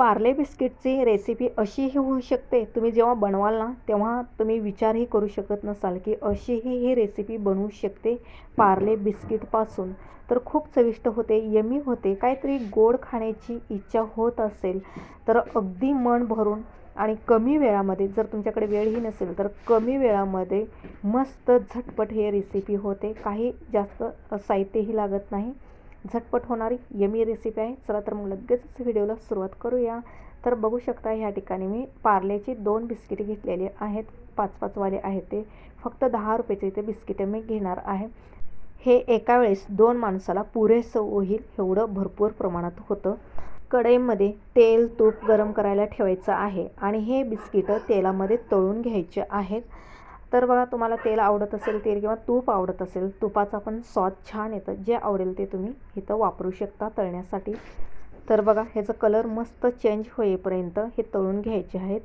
Parle बिस्किटची recipe अशीही होऊ शकते. तुम्ही जेव्हा बनवाल ना तेव्हा तुम्ही विचारही करू शकत नसाल की अशीही ही रेसिपी बनवू शकते पार्ले बिस्किटपासून. तर खूप चविष्ट होते यमी होते काहीतरी गोड खाण्याची इच्छा होत असेल तर अगदी मन भरून आणि कमी वेळामध्ये जर तुमच्याकडे वेळही नसेल तर कमी वेळामध्ये मस्त झटपट हे रेसिपी होते. काही जास्त साहित्यही लागत नाही. झटपट होणारी यमी रेसिपी आहे. चला तर मग लगेचच व्हिडिओला सुरुवात करूया. तर बघू शकता ह्या ठिकाणी मी पार्लेची दोन बिस्किटे घेतलेली आहेत. पाच पाचवाले आहेत ते. फक्त दहा रुपयाचे इथे बिस्किटे मी घेणार आहे. हे एका वेळेस दोन माणसाला पुरेसं होईल एवढं भरपूर प्रमाणात होतं. कढईमध्ये तेल तूप गरम करायला ठेवायचं आहे. आणि हे बिस्किटं तेलामध्ये तळून घ्यायचे आहेत. तर बघा तुम्हाला तेल आवडत असेल तेल किंवा तूप आवडत असेल तुपाचा पण स्वाद छान येतं. जे आवडेल ते तुम्ही इथं वापरू शकता तळण्यासाठी. तर बघा ह्याचं कलर मस्त चेंज होईपर्यंत हे तळून घ्यायचे आहेत.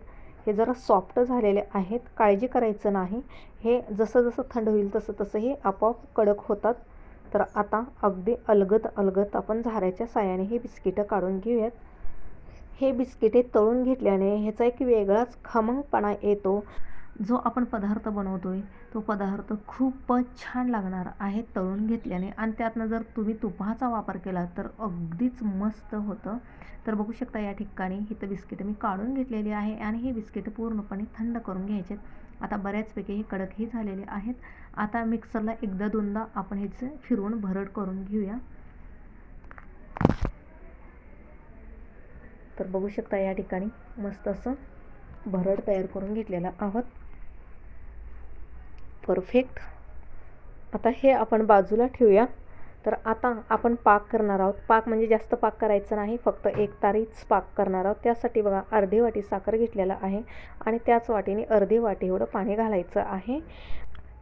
हे जरा सॉफ्ट झालेले आहेत. काळजी करायचं नाही. हे जसं जसं थंड होईल तसं तसं हे आपोआप कडक होतात. तर आता अगदी अलगत अलगत आपण झाऱ्याच्या साह्याने ही बिस्किटं काढून घेऊयात. हे बिस्किटे तळून घेतल्याने ह्याचा एक वेगळाच खमंगपणा येतो. जो आपण पदार्थ बनवतो आहे तो पदार्थ खूपच छान लागणार आहे तळून घेतल्याने. आणि त्यातनं जर तुम्ही तुपाचा वापर केला तर अगदीच मस्त होतं. तर बघू शकता या ठिकाणी ही तर बिस्किटं मी काढून घेतलेली आहे आणि हे बिस्किटं पूर्णपणे थंड करून घ्यायचे आता बऱ्याचपैकी हे कडकही झालेले आहेत. आता मिक्सरला एकदा दोनदा आपण ह्याचं फिरवून भरड करून घेऊया. तर बघू शकता या ठिकाणी मस्त असं भरड तयार करून घेतलेला आहोत. परफेक्ट आता हे आपण बाजूला ठेवूया. तर आता आपण पाक करणार आहोत. पाक म्हणजे जास्त पाक करायचं नाही फक्त एक तारीच पाक करणार आहोत. त्यासाठी बघा अर्धी वाटी साखर घेतलेलं आहे आणि त्याच वाटीने अर्धी वाटी एवढं पाणी घालायचं आहे.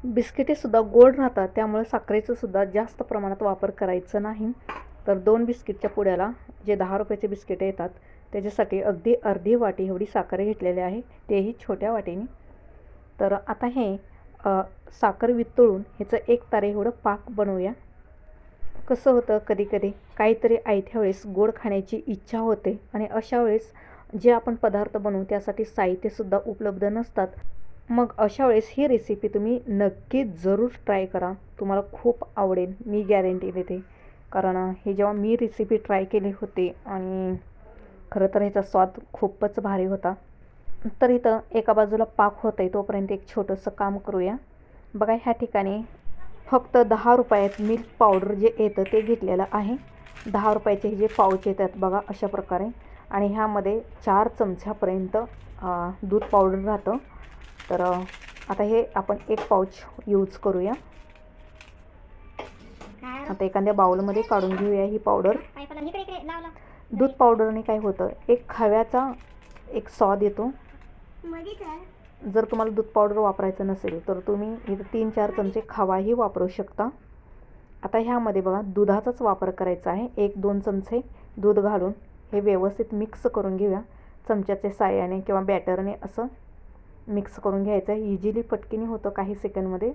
बिस्किटेसुद्धा गोड राहतात त्यामुळे साखरेचंसुद्धा जास्त प्रमाणात वापर करायचं नाही. तर दोन बिस्किटच्या पुड्याला जे दहा रुपयाचे बिस्किटे येतात त्याच्यासाठी अगदी अर्धी वाटी एवढी साखर घेतलेली आहे. तेही छोट्या वाटीने. तर आता हे साखर वितळून ह्याचं एक तारे एवढं पाक बनवूया. कसं होतं कधीकधी काहीतरी आयत्या वेळेस गोड खाण्याची इच्छा होते आणि अशा वेळेस जे आपण पदार्थ बनवू त्यासाठी साहित्यसुद्धा उपलब्ध नसतात. मग अशा वेळेस ही रेसिपी तुम्ही नक्की जरूर ट्राय करा. तुम्हाला खूप आवडेल. मी गॅरंटी देते. कारण हे जेव्हा मी रेसिपी ट्राय केली होती आणि खरं तर ह्याचा स्वाद खूपच भारी होता. तर इथं एका बाजूला पाक होत आहे तोपर्यंत एक छोटंसं काम करूया. बघा ह्या ठिकाणी फक्त दहा रुपयात मिल्क पावडर जे येतं ते घेतलेलं आहे. दहा रुपयाचे हे जे पाऊच येतात बघा अशा प्रकारे. आणि ह्यामध्ये चार चमच्यापर्यंत दूध पावडर राहतं. तर आता हे आपण एक पाऊच यूज करूया. आता एखाद्या बाउलमध्ये काढून घेऊया ही पावडर दूध पावडरने काय होतं एक खव्याचा एक स्वाद येतो जर तुम्हाला दूध पावडर वापरायचं नसेल तर तुम्ही इथं तीन चार चमचे खवाही वापरू शकता. आता ह्यामध्ये बघा दुधाचाच वापर करायचा आहे. एक दोन चमचे दूध घालून हे व्यवस्थित मिक्स करून घेऊया. चमच्याचे साह्याने किंवा बॅटरने असं मिक्स करून घ्यायचं. आहे इझिली पटकीने होतं काही सेकंडमध्ये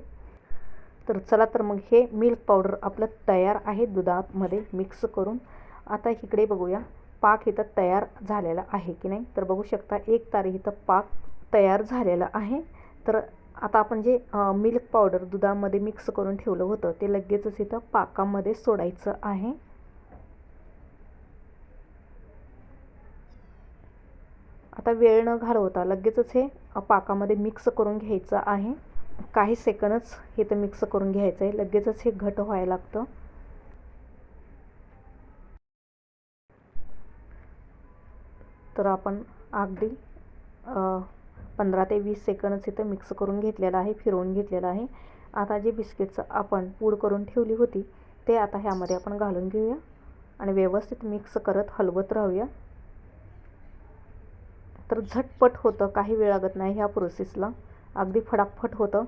तर चला तर मग हे मिल्क पावडर आपलं तयार आहे दुधामध्ये मिक्स करून. आता इकडे बघूया. पाक इथं तयार झालेला आहे की नाही? तर बघू शकता एक तारी इथं पाक तयार झालेला आहे. तर आता आपण जे मिल्क पावडर दुधामध्ये मिक्स करून ठेवलं होतं ते लगेचच इथं पाकामध्ये सोडायचं आहे. आता वेळ न घालवता लगेचच हे पाकामध्ये मिक्स करून घ्यायचं आहे. काही सेकंदच इथं मिक्स करून घ्यायचं आहे लगेचच हे घट व्हायला लागतं. तर आपण अगदी पंधरा ते वीस सेकंडच इथं मिक्स करून घेतलेलं आहे फिरवून घेतलेलं आहे. आता जे बिस्किटचं आपण पूड करून ठेवली होती ते आता ह्यामध्ये आपण घालून घेऊया आणि व्यवस्थित मिक्स करत हलवत राहूया. तर झटपट होतं काही वेळ लागत नाही ह्या प्रोसेसला अगदी फटाफट होतं.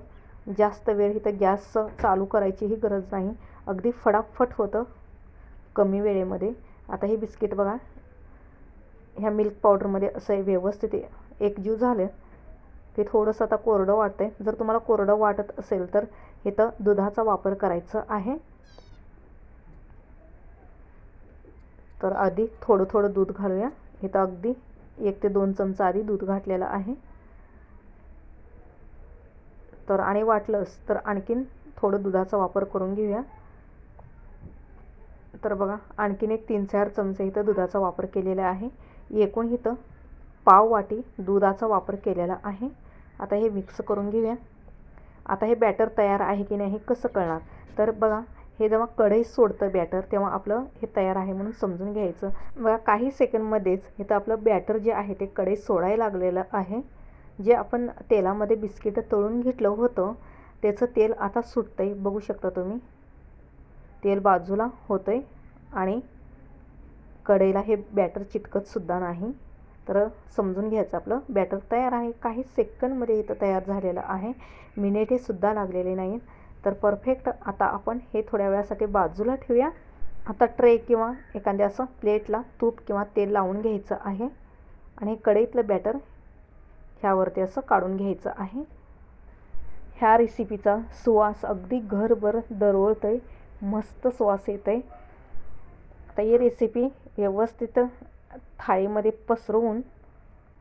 जास्त वेळ इथं गॅस चालू करायचीही गरज नाही. अगदी फटाफट होतं कमी वेळेमध्ये. आता हे बिस्किट बघा ह्या मिल्क पावडरमध्ये असं व्यवस्थित एकजीव झालं हे थोडंसं आता कोरडं वाटतं आहे जर तुम्हाला कोरडं वाटत असेल तर इथं दुधाचा वापर करायचा आहे. तर आधी थोडं थोडं दूध घालूया. इथं अगदी एक ते दोन चमचा आधी दूध घातलेलं आहे. तर आणि वाटलंच तर आणखीन थोडं दुधाचा वापर करून घेऊया. तर बघा आणखीन एक तीन चार चमचे इथं दुधाचा वापर केलेला आहे. एकूण इथं पाव वाटी दुधाचा वापर केलेला आहे. आता हे मिक्स करून घेऊया. आता हे बॅटर तयार आहे की नाही हे कसं कळणार? तर बघा हे जेव्हा कढई सोडतं बॅटर तेव्हा आपलं हे तयार आहे म्हणून समजून घ्यायचं. बघा काही सेकंडमध्येच इथं आपलं बॅटर जे आहे ते कढई सोडायला लागलेलं आहे. जे आपण तेलामध्ये बिस्किटं तळून घेतलं होतं त्याचं तेल आता सुटतं आहे बघू शकता तुम्ही. तेल बाजूला होतं आहे आणि कढईला हे बॅटर चिटकतसुद्धा नाही. तर समजून घ्यायचं आपलं बॅटर तयार आहे. काही सेकंदमध्ये इथं तयार झालेलं आहे. मिनिटे सुद्धा लागलेले नाहीत. तर परफेक्ट आता आपण हे थोड्या वेळासाठी बाजूला ठेवूया. आता ट्रे किंवा एखाद्या असं प्लेटला तूप किंवा तेल लावून घ्यायचं आहे. आणि कढईतलं बॅटर ह्यावरती असं काढून घ्यायचं आहे. ह्या रेसिपीचा सुवास अगदी घरभर दरवळतं आहे मस्त सुवास येतं आहे आता ही रेसिपी व्यवस्थित थाळीमध्ये पसरवून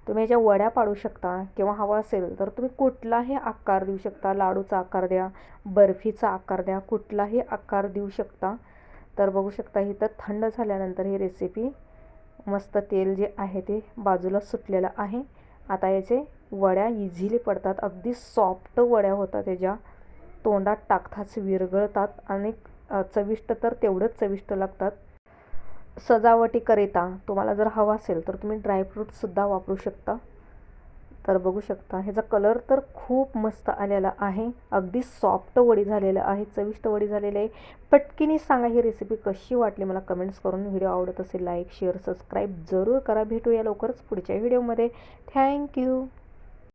तुम्ही याच्या वड्या पाडू शकता किंवा हवा असेल तर तुम्ही कुठलाही आकार देऊ शकता. लाडूचा आकार द्या बर्फीचा आकार द्या कुठलाही आकार देऊ शकता. तर बघू शकता इथं थंड झाल्यानंतर ही रेसिपी मस्त तेल जे आहे ते बाजूला सुटलेलं आहे. आता याचे वड्या इझिली पडतात. अगदी सॉफ्ट वड्या होतात त्याच्या. तोंडात टाकताच विरगळतात आणि चविष्ट तर तेवढंच चविष्ट लागतात. सजावटीकरिता तुम्हाला जर हवा असेल तर तुम्ही ड्रायफ्रूटसुद्धा वापरू शकता. तर बघू शकता ह्याचा कलर तर खूप मस्त आलेला आहे. अगदी सॉफ्ट वडी झालेलं आहे चविष्ट वडी झालेली आहे. पटकीने सांगा ही रेसिपी कशी वाटली मला कमेंट्स करून. व्हिडिओ आवडत असेल लाईक शेअर सबस्क्राईब जरूर करा. भेटूया लवकरच पुढच्या व्हिडिओमध्ये थँक्यू